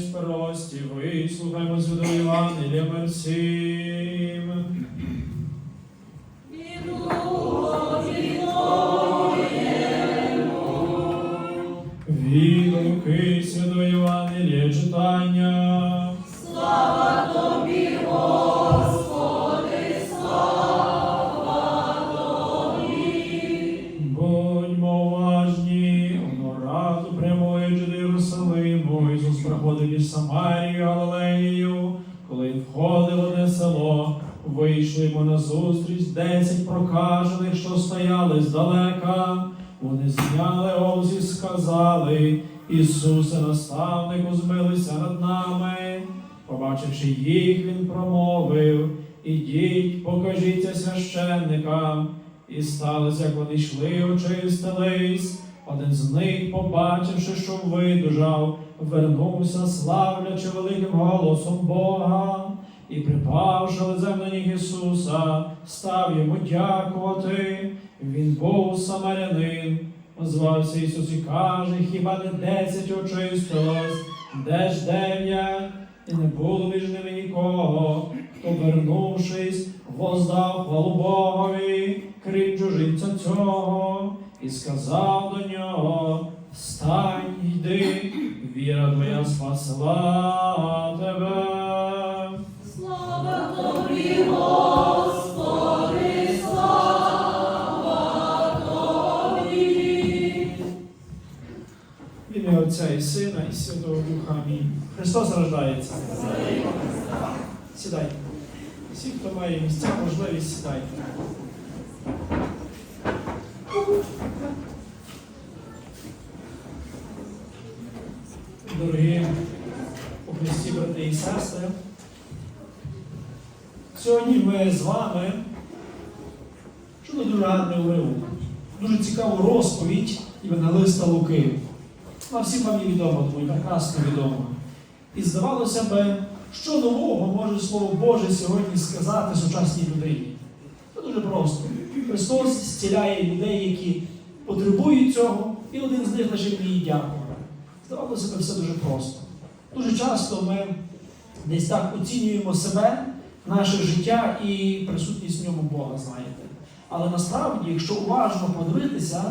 єсть прості, вислухаймо святого Євангелія мерсім. Галилеєю, коли входив в одне село, вийшли йому назустріч десять прокажених, що стояли здалека. Вони зняли обуз і сказали, Ісусе, наставнику, змилися над нами. Побачивши їх, він промовив, ідіть, покажіться священникам. І сталося, як вони йшли, очистились. Один з них, побачивши, що видужав, вернувся, славлячи великим голосом Бога, і припавши лицем на ніг Ісуса, став йому дякувати. Він був самарянин. Озвався Ісус і каже, хіба не десять очистилось, де ж дев'ять? І не було між ними нікого, хто, вернувшись, воздав хвалу Богові, крім чужинця цього, і сказав до нього: Встань, йди, віра твоя спасла тебе. Слава тобі, Господи, слава тобі. В ім'я Отця і Сина, і Святого Духа. Амінь. Христос рождається. Сідайте. Всі, хто має місця, можливість сідайте. Сьогодні ми з вами чули дуже гарний уривок, дуже цікаву розповідь Євангелиста Луки. Вона всім вам є відома, тому і прекрасно відома. І здавалося би, що нового може Слово Боже сьогодні сказати сучасній людині. Це дуже просто. Христос зціляє людей, які потребують цього, і один з них лише мені дякувати. Здавалося би, все дуже просто. Дуже часто ми десь так оцінюємо себе, наше життя і присутність в ньому Бога, знаєте. Але насправді, якщо уважно подивитися,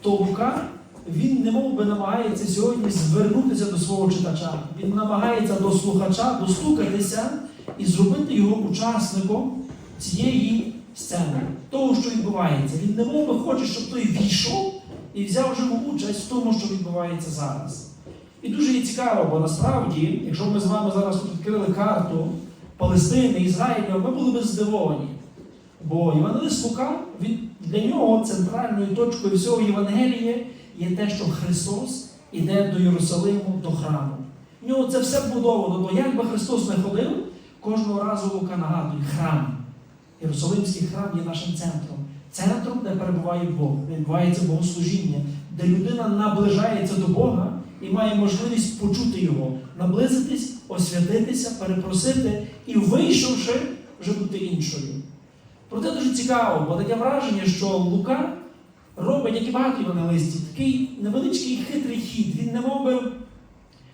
то Лука він не мов би намагається сьогодні звернутися до свого читача. Він намагається до слухача достукатися і зробити його учасником цієї сцени, того, що відбувається. Він не мов би хоче, щоб той війшов і взяв живу участь в тому, що відбувається зараз. І дуже є цікаво, бо насправді, якщо ми з вами зараз відкрили карту Палестини, Ізраїля, ми були б здивовані. Бо Євангелист Лука, він, для нього центральною точкою всього Євангелія є те, що Христос іде до Єрусалиму, до храму. В нього це все вбудовано, бо як би Христос не ходив, кожного разу Лука нагадує храм. Єрусалимський храм є нашим центром. Центром, де перебуває Бог, де відбувається богослужіння, де людина наближається до Бога і має можливість почути Його, наблизитись, освятитися, перепросити і, вийшовши, вже бути іншою. Проте дуже цікаво, бо таке враження, що Лука робить, як і багато євангелистів, такий невеличкий хитрий хід. Він не би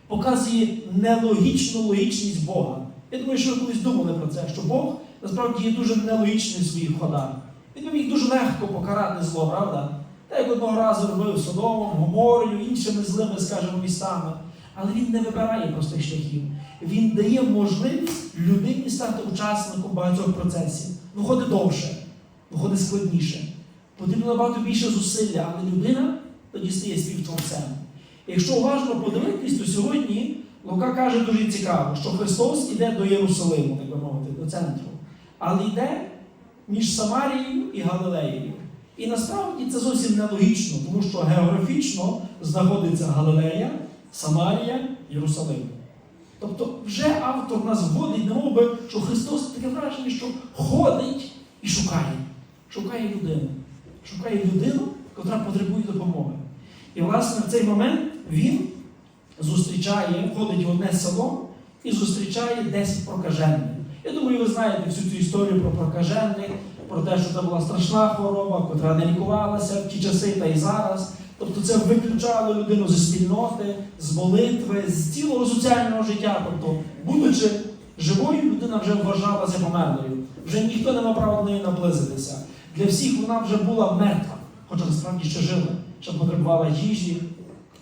показує нелогічну логічність Бога. Я думаю, що ви колись думали про це, що Бог насправді є дуже нелогічний в своїх ходах. Він міг дуже легко покарати зло, правда? Та як одного разу робив Содомом, Гоморою, іншими злими, скажімо, містами. Але він не вибирає простих шляхів. Він дає можливість людині стати учасником багатьох процесів. Виходить довше, виходить складніше. Потрібно набагато більше зусилля, але людина тоді стає співтворцем. Якщо уважно подивитись, то сьогодні Лука каже дуже цікаво, що Христос іде до Єрусалиму, так би мовити, до центру, але йде між Самарією і Галилеєю. І насправді це зовсім нелогічно, тому що географічно знаходиться Галилея, Самарія, Єрусалим. Тобто вже автор нас вводить, не мов би, що Христос таке враження, що ходить і шукає. Шукає людину. Шукає людину, яка потребує допомоги. І, власне, в цей момент він зустрічає, входить в одне село і зустрічає 10 прокажених. Я думаю, ви знаєте всю цю історію про прокажених, про те, що це була страшна хвороба, котра не лікувалася в ті часи та й зараз. Тобто це виключало людину зі спільноти, з молитви, з цілого соціального життя. Тобто, будучи живою, людина вже вважалася померлою. Вже ніхто не мав права до неї наблизитися. Для всіх вона вже була мертва, хоча насправді ще жила, ще потребувала їжі,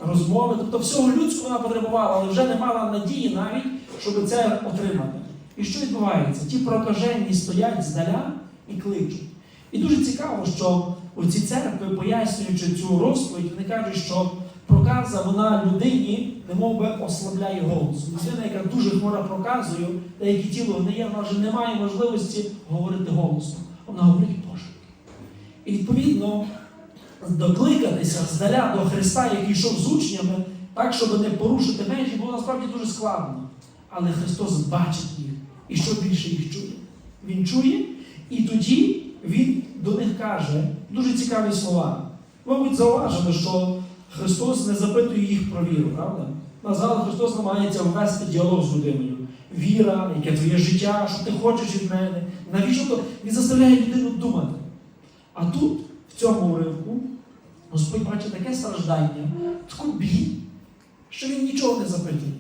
розмови. Тобто всього людського вона потребувала, але вже не мала надії навіть, щоб це отримати. І що відбувається? Ті прокажені стоять здаля і кличуть. І дуже цікаво, що у ці церкви, пояснюючи цю розповідь, вони кажуть, що проказа вона людині немов би ослабляє голос. Людина, яка дуже хвора проказою, яке тіло гниє, вона вже не має можливості говорити голосно. Вона говорить Боже. І відповідно докликатися здаля до Христа, який йшов з учнями, так, щоб не порушити межі, було насправді дуже складно. Але Христос бачить їх. І що більше їх чує? Він чує, і тоді Він до них каже дуже цікаві слова. Мабуть, зауважено, що Христос не запитує їх про віру, правда? Назад Христос намагається ввести діалог з людиною. Віра, яке твоє життя, що ти хочеш від мене. Навіщо то? Він заставляє людину думати. А тут, в цьому уривку, Господь бачить таке страждання, таку біль, що він нічого не запитує.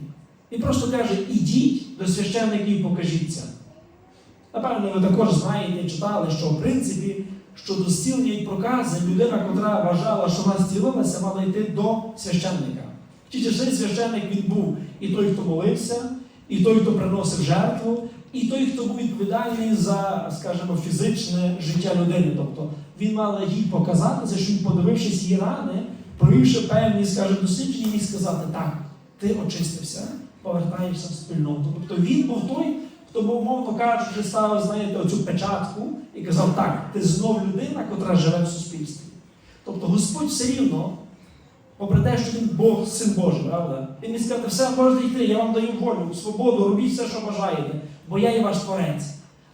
Він просто каже: ідіть до священників і покажіться. Напевно, ви також знаєте, читали, що в принципі щодо зцілення і прокази людина, котра вважала, що вона зцілилася, мала йти до священника. Ті часи священник він був і той, хто молився, і той, хто приносив жертву, і той, хто був відповідальний за, скажімо, фізичне життя людини. Тобто він мав їй показати, що він, подивившись її рани, провівши певні, скажімо, дослідження, міг сказати, так, ти очистився, повертаєшся в спільноту. Тобто він був той, хто був, умовно кажучи, ставив, знаєте, оцю печатку і казав, так, ти знов людина, котра живе в суспільстві. Тобто Господь все рівно, попри те, що він Бог, син Божий, правда? Він міг сказати, все можете йти, я вам даю волю, свободу, робіть все, що бажаєте, бо я є ваш творець.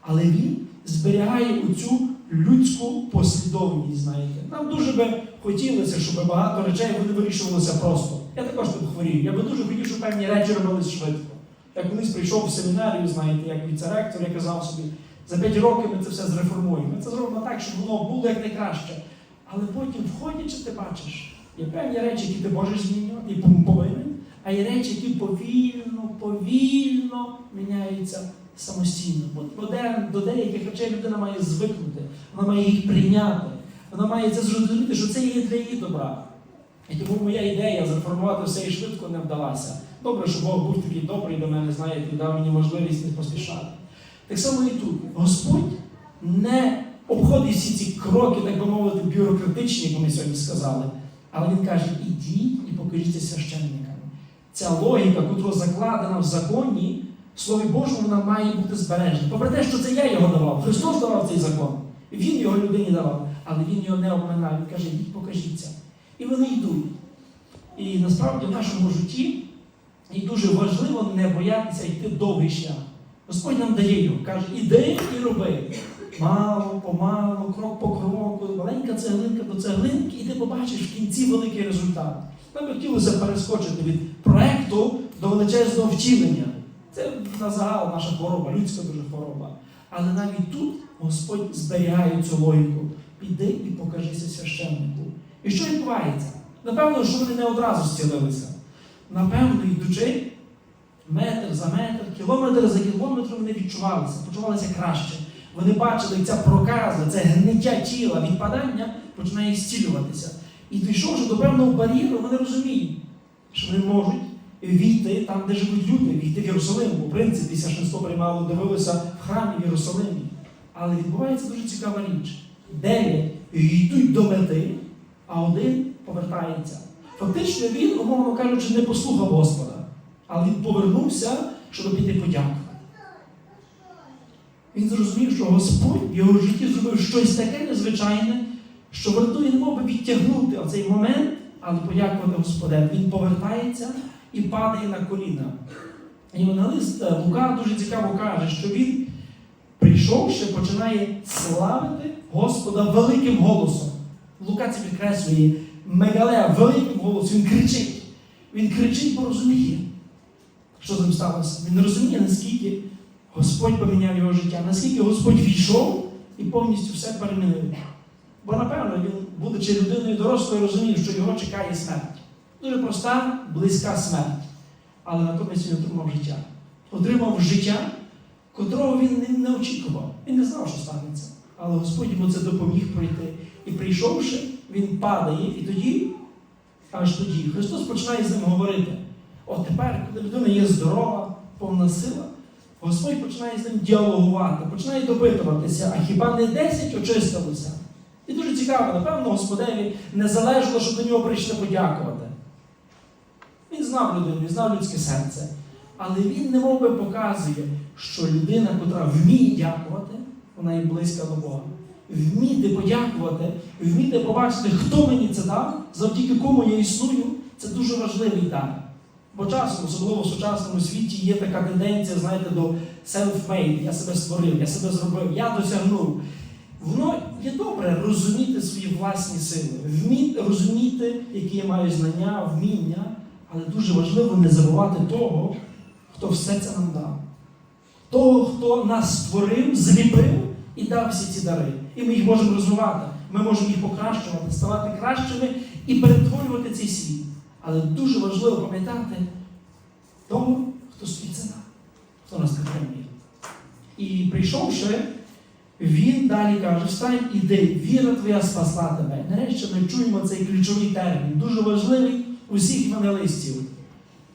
Але він зберігає оцю людську послідовність, знаєте. Нам дуже би хотілося, щоб багато речей вони вирішувалися просто. Я також тут хворію. Я би дуже хотів, щоб певні речі робились швидко. Я колись прийшов в семінарію, знаєте, як віце-ректор, я казав собі, за 5 років ми це все зреформуємо. Ми це зробимо так, щоб воно було як найкраще. Але потім, входячи, ти бачиш, є певні речі, які ти можеш змінювати і повинен, а є речі, які повільно, повільно міняються самостійно. Бо до деяких речей людина має звикнути, вона має їх прийняти, вона має це зрозуміти, що це є для її добра. І тому моя ідея зреформувати все і швидко не вдалася. Добре, що Бог був такий добрий до мене, знаєте, і дав мені можливість не поспішати. Так само і тут. Господь не обходить всі ці кроки, так би мовити, бюрократичні, як ми сьогодні сказали. Але він каже: ідіть і покажіться священникам. Ця логіка, яка закладена в законі, в Слові Божому, вона має бути збережена. Попри те, що це я його давав, Христос давав цей закон. Він його людині давав, але він його не обминав. Він каже, ідіть покажіться. І вони йдуть. І насправді в нашому житті і дуже важливо не боятися йти довгий шлях. Господь нам дає його, каже, іди і роби. Мало, помалу, крок по кроку, маленька цеглинка до цеглинки, і ти побачиш в кінці великий результат. Нам би хотілося перескочити від проекту до величезного втілення. Це на загал наша хвороба, людська дуже хвороба. Але навіть тут Господь зберігає цю логіку. Піди і покажися священнику. І що відбувається? Напевно, що вони не одразу зцілилися. Напевно, йдучи метр за метр, кілометр за кілометром, вони відчувалися, почувалися краще. Вони бачили, ця проказа, це гниття тіла, відпадання починає зцілюватися. І дійшовши до певного бар'єру, вони розуміють, що вони можуть війти там, де живуть люди, війти в Єрусалим. Бо в принципі священство приймало, дивилося в храмі в Єрусалимі. Але відбувається дуже цікава річ. Дев'ять йдуть до мети, а один повертається. Фактично він, умовно кажучи, не послухав Господа, але він повернувся, щоб піти подякувати. Він зрозумів, що Господь в його житті зробив щось таке незвичайне, що вартує немов би відтягнути оцей момент, але подякувати Господеві. Він повертається і падає на коліна. Євангелист е, Лука дуже цікаво каже, що він, прийшовши, починає славити Господа великим голосом. Лука це підкреслює мегалея великим голосом, він кричить. Він кричить, бо розуміє, що ним сталося. Він розуміє, наскільки Господь поміняв його життя, наскільки Господь війшов і повністю все перемінив. Бо напевно він, будучи людиною дорослою, розумів, що його чекає смерть. Дуже проста, близька смерть. Але натомість він отримав життя. Отримав життя, котрого він не очікував. Він не знав, що станеться. Але Господь йому це допоміг пройти. І прийшовши, він падає, і тоді, аж тоді, Христос починає з ним говорити. От тепер, коли людина є здорова, повна сила, Господь починає з ним діалогувати, починає допитуватися, а хіба не 10 очистилося? І дуже цікаво, напевно, Господеві не залежало, щоб до нього прийшли подякувати. Він знав людину, він знав людське серце. Але він не мов би показує, що людина, котра вміє дякувати, вона є близька до Бога. Вміти подякувати, вміти побачити, хто мені це дав, завдяки кому я існую, це дуже важливий дар. Бо часом, особливо в сучасному світі, є така тенденція, знаєте, до self-made. Я себе створив, я себе зробив, я досягнув. Воно є добре розуміти свої власні сили, вміти розуміти, які я маю знання, вміння, але дуже важливо не забувати того, хто все це нам дав. Того, хто нас створив, зліпив і дав всі ці дари. І ми їх можемо розвивати, ми можемо їх покращувати, ставати кращими і перетворювати цей світ. Але дуже важливо пам'ятати того, хто стоїть за нами, хто нас підтримує. І прийшовши, він далі каже: встань, іди, віра твоя спасла тебе. Нарешті ми чуємо цей ключовий термін, дуже важливий у всіх евангелистів.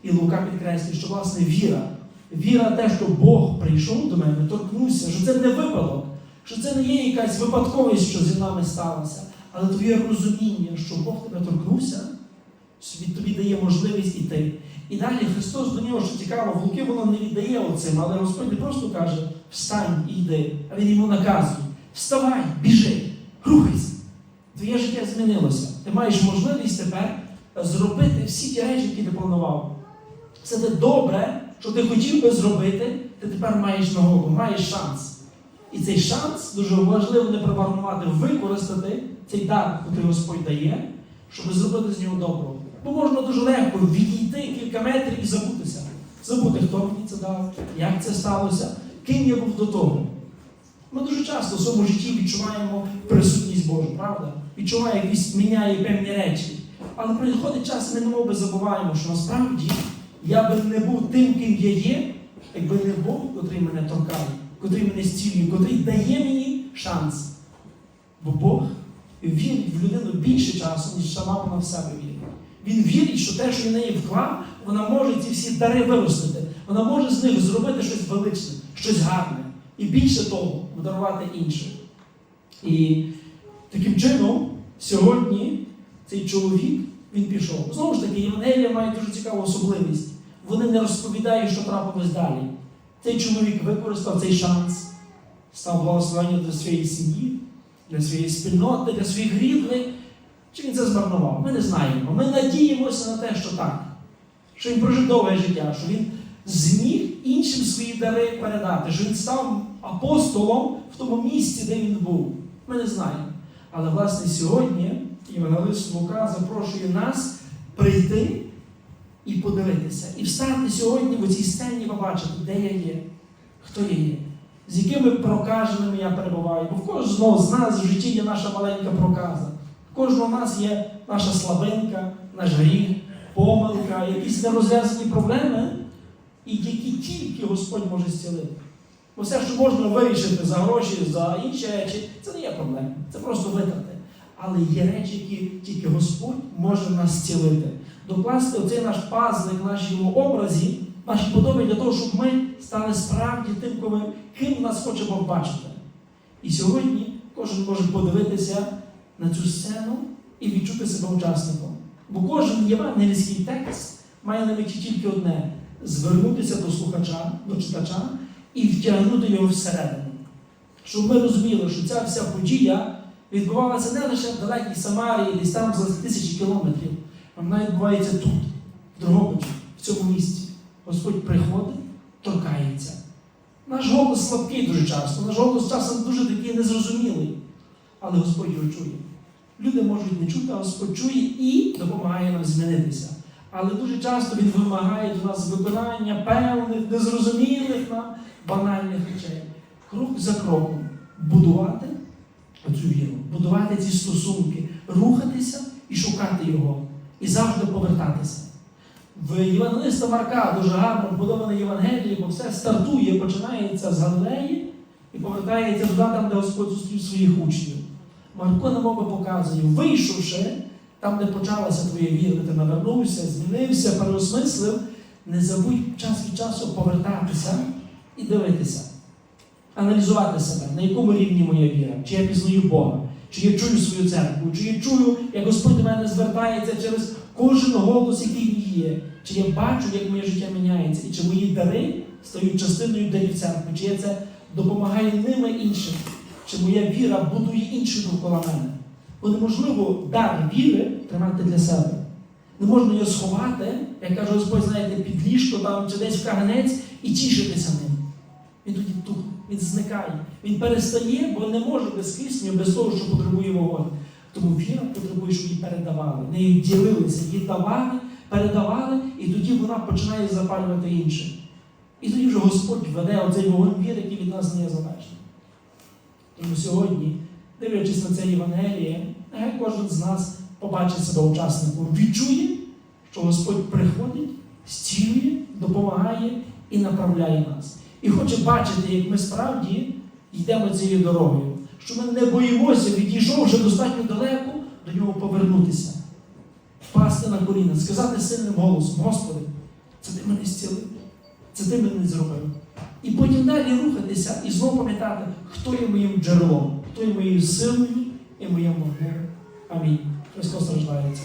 І Лука підкреслює, що власне віра. Віра те, що Бог прийшов до мене, торкнувся, що це не випадок, що це не є якась випадковість, що зі нами сталося, але твоє розуміння, що Бог тебе торкнувся, собі тобі дає можливість іти. І далі Христос до нього, що цікаво, в Луки воно не віддає оцим, але Господь не просто каже, встань і йди, а Він йому наказує, вставай, біжи, рухайся. Твоє життя змінилося. Ти маєш можливість тепер зробити всі ті речі, які ти планував. Все те добре, що ти хотів би зробити, ти тепер маєш нагоду, маєш шанс. І цей шанс дуже важливо не примарнувати, використати цей дар, який Господь дає, щоб зробити з нього добро. Бо можна дуже легко відійти кілька метрів і забутися. Забути, хто мені це дав, як це сталося, ким я був до того. Ми дуже часто в своєму житті відчуваємо присутність Божу, правда? Відчуваємо якісь міняє певні речі. Але приходить час, ми немов би забуваємо, що насправді я би не був тим, ким я є, якби не Бог, котрий мене торкає, котрий мене зцілює, котрий дає мені шанс. Бо Бог вірить в людину більше часу, ніж сама вона в себе вірить. Він вірить, що те, що в неї вклав, вона може ці всі дари виростити. Вона може з них зробити щось величне, щось гарне. І більше того, подарувати іншим. І таким чином, сьогодні цей чоловік він пішов. Знову ж таки, Євангелія має дуже цікаву особливість. Вони не розповідають, що трапилось далі. Цей чоловік використав цей шанс, став благословенням для своєї сім'ї, для своєї спільноти, для своїх рідних. Чи він це змарнував? Ми не знаємо. Ми надіємося на те, що так. Що він прожив довге життя, що він зміг іншим свої дари передати, що він став апостолом в тому місці, де він був. Ми не знаємо. Але, власне, сьогодні Євангелист Лука запрошує нас прийти і подивитися. І встати сьогодні в цій сцені побачити, де я є, хто я є, з якими прокаженими я перебуваю. Бо в кожного з нас в житті є наша маленька проказа. В кожного з нас є наша слабинка, наш гріх, помилка, якісь нерозв'язані проблеми, і які тільки Господь може зцілити. Бо все, що можна вирішити за гроші, за інші речі, це не є проблема. Це просто витрати. Але є речі, які тільки Господь може нас зцілити. Докласти оцей наш пазлик в нашому образі, в нашій подобі для того, щоб ми стали справді тим, ким, ким нас хоче Бог бачити. І сьогодні кожен може подивитися на цю сцену і відчути себе учасником. Бо кожен євангельський текст має на меті тільки одне звернутися до слухача, до читача і втягнути його всередину. Щоб ми розуміли, що ця вся подія відбувалася не лише в далекій Самарії, десь там за тисячі кілометрів, вона відбувається тут, в Дрогобичі, в цьому місті. Господь приходить, торкається. Наш голос слабкий дуже часто, наш голос часом дуже такий незрозумілий. Але Господь його чує. Люди можуть не чути, а Господь чує і допомагає нам змінитися. Але дуже часто Він вимагає до нас виконання певних, незрозумілих нам банальних речей. Крок за кроком будувати оцю віру, будувати ці стосунки, рухатися і шукати його, і завжди повертатися. В Євангелиста Марка дуже гарно вбудоване Євангеліє, бо все стартує, починається з Галилеї і повертається туди, там, де Господь зустрів своїх учнів. Марко на мову показує, вийшовши там, де почалася твоя віра, ти навернувся, змінився, переосмислив, не забудь час від часу повертатися і дивитися, аналізувати себе, на якому рівні моя віра, чи я пізнаю Бога, чи я чую свою церкву, чи я чую, як Господь до мене звертається через кожен голос, який він є, чи я бачу, як моє життя міняється, і чи мої дари стають частиною дарів церкви, чи я це допомагаю ними іншим, чи моя віра будує інших довкола мене. Бо неможливо дар віри тримати для себе. Не можна його сховати, як каже Господь, знаєте, під ліжко там чи десь в каганець і тішитися ним. Він тоді тухне, він зникає. Він перестає, бо не може без кисню, без того, що потребує вогонь. Тому віра потребує, щоб її передавали. Нею ділилися, її давали, передавали, і тоді вона починає запалювати інших. І тоді вже Господь веде оцей вогонь віри, який від нас не є залежний. Тому сьогодні, дивлячись на це Євангеліє, нехай кожен з нас побачить себе учасником, відчує, що Господь приходить, зцілює, допомагає і направляє нас. І хоче бачити, як ми справді йдемо цією дорогою, що ми не боїмося, відійшовши достатньо далеко, до нього повернутися, впасти на коліна, сказати сильним голосом: Господи, це ти мене зцілив, це ти мене зробив. І потім далі рухатися і знову пам'ятати, хто є моїм джерелом, хто є моєю силою і моєю вогнем. Амінь. Христос рождається.